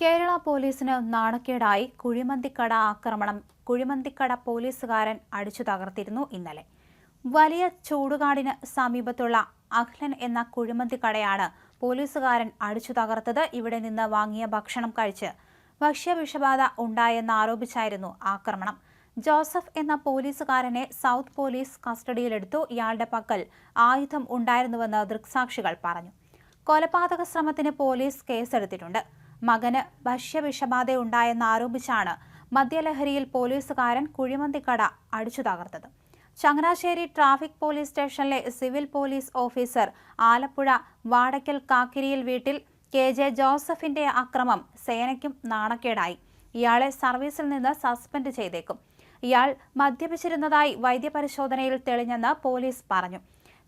കേരള പോലീസിന് നാണക്കേടായി കുഴിമന്തിക്കട ആക്രമണം. കുഴിമന്തിക്കട പോലീസുകാരൻ അടിച്ചു തകർത്തിരുന്നു ഇന്നലെ. വലിയ ചൂടുകാടിന് സമീപത്തുള്ള അഖ്ലൻ എന്ന കുഴിമന്തിക്കടയാണ് പോലീസുകാരൻ അടിച്ചു തകർത്തത്. ഇവിടെ നിന്ന് വാങ്ങിയ ഭക്ഷണം കഴിച്ച് ഭക്ഷ്യവിഷബാധ ഉണ്ടായെന്ന് ആരോപിച്ചായിരുന്നു ആക്രമണം. ജോസഫ് എന്ന പോലീസുകാരനെ സൗത്ത് പോലീസ് കസ്റ്റഡിയിലെടുത്തു. ഇയാളുടെ പക്കൽ ആയുധം ഉണ്ടായിരുന്നുവെന്ന് ദൃക്സാക്ഷികൾ പറഞ്ഞു. കൊലപാതക ശ്രമത്തിന് പോലീസ് കേസെടുത്തിട്ടുണ്ട്. മകന് ഭക്ഷ്യവിഷബാധയുണ്ടായെന്ന് ആരോപിച്ചാണ് മദ്യലഹരിയിൽ പോലീസുകാരൻ കുഴിമന്തിക്കട അടിച്ചു തകർത്തത്. ചങ്ങനാശ്ശേരി ട്രാഫിക് പോലീസ് സ്റ്റേഷനിലെ civil police officer Alappuzha Vadakkal കാക്കിരിയിൽ വീട്ടിൽ കെ ജെ ജോസഫിന്റെ അക്രമം സേനയ്ക്കും നാണക്കേടായി. ഇയാളെ സർവീസിൽ നിന്ന് സസ്പെൻഡ് ചെയ്തേക്കും. ഇയാൾ മദ്യപിച്ചിരുന്നതായി വൈദ്യപരിശോധനയിൽ തെളിഞ്ഞെന്ന് പോലീസ് പറഞ്ഞു.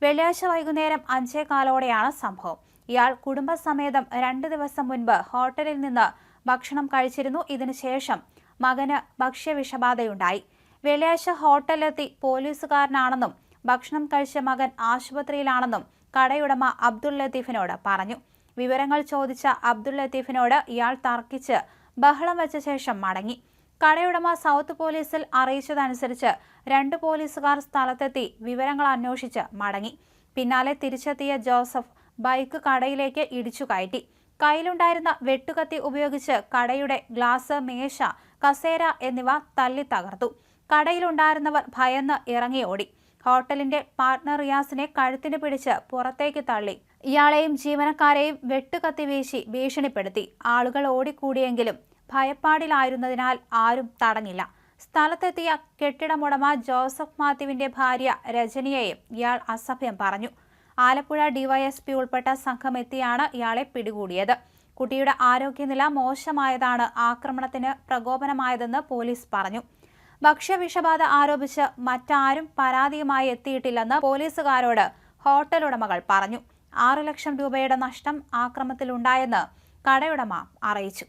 വെള്ളിയാഴ്ച വൈകുന്നേരം അഞ്ചേകാലോടെയാണ് സംഭവം. ഇയാൾ കുടുംബസമേതം രണ്ട് ദിവസം മുൻപ് ഹോട്ടലിൽ നിന്ന് ഭക്ഷണം കഴിച്ചിരുന്നു. ഇതിനുശേഷം മകന് ഭക്ഷ്യവിഷബാധയുണ്ടായി. വെള്ളിയാഴ്ച ഹോട്ടലിലെത്തി പോലീസുകാരനാണെന്നും ഭക്ഷണം കഴിച്ച മകൻ ആശുപത്രിയിലാണെന്നും കടയുടമ അബ്ദുൾ ലത്തീഫിനോട് പറഞ്ഞു. വിവരങ്ങൾ ചോദിച്ച അബ്ദുൾ ലത്തീഫിനോട് ഇയാൾ തർക്കിച്ച് ബഹളം വെച്ച ശേഷം മടങ്ങി. കടയുടമ സൗത്ത് പോലീസിൽ അറിയിച്ചതനുസരിച്ച് രണ്ട് പോലീസുകാർ സ്ഥലത്തെത്തി വിവരങ്ങൾ അന്വേഷിച്ച് മടങ്ങി. പിന്നാലെ തിരിച്ചെത്തിയ ജോസഫ് ബൈക്ക് കടയിലേക്ക് ഇടിച്ചു കയറ്റി. കയ്യിലുണ്ടായിരുന്ന വെട്ടുകത്തി ഉപയോഗിച്ച് കടയുടെ ഗ്ലാസ് മേശ കസേര എന്നിവ തല്ലി തകർത്തു. കടയിലുണ്ടായിരുന്നവർ ഭയന്ന് ഇറങ്ങിയോടി ഹോട്ടലിന്റെ പാർട്ട്ണർ റിയാസിനെ കഴുത്തിന് പിടിച്ച് പുറത്തേക്ക് തള്ളി. ഇയാളെയും ജീവനക്കാരെയും വെട്ടുകത്തി വീശി ഭീഷണിപ്പെടുത്തി. ആളുകൾ ഓടിക്കൂടിയെങ്കിലും ഭയപ്പാടിലായിരുന്നതിനാൽ ആരും തടഞ്ഞില്ല. സ്ഥലത്തെത്തിയ കെട്ടിടമുടമ ജോസഫ് മാത്യുവിന്റെ ഭാര്യ രജനിയെയും ഇയാൾ അസഭ്യം പറഞ്ഞു. ആലപ്പുഴ ഡിവൈഎസ്പി ഉൾപ്പെട്ട സംഘം എത്തിയാണ് ഇയാളെ പിടികൂടിയത്. കുട്ടിയുടെ ആരോഗ്യനില മോശമായതാണ് ആക്രമണത്തിന് പ്രകോപനമായതെന്ന് പോലീസ് പറഞ്ഞു. ഭക്ഷ്യവിഷബാധ ആരോപിച്ച് മറ്റാരും പരാതിയുമായി എത്തിയിട്ടില്ലെന്ന് പോലീസുകാരോട് ഹോട്ടൽ ഉടമകൾ പറഞ്ഞു. ആറ് ലക്ഷം രൂപയുടെ നഷ്ടം ആക്രമത്തിലുണ്ടായെന്ന് കടയുടമ അറിയിച്ചു.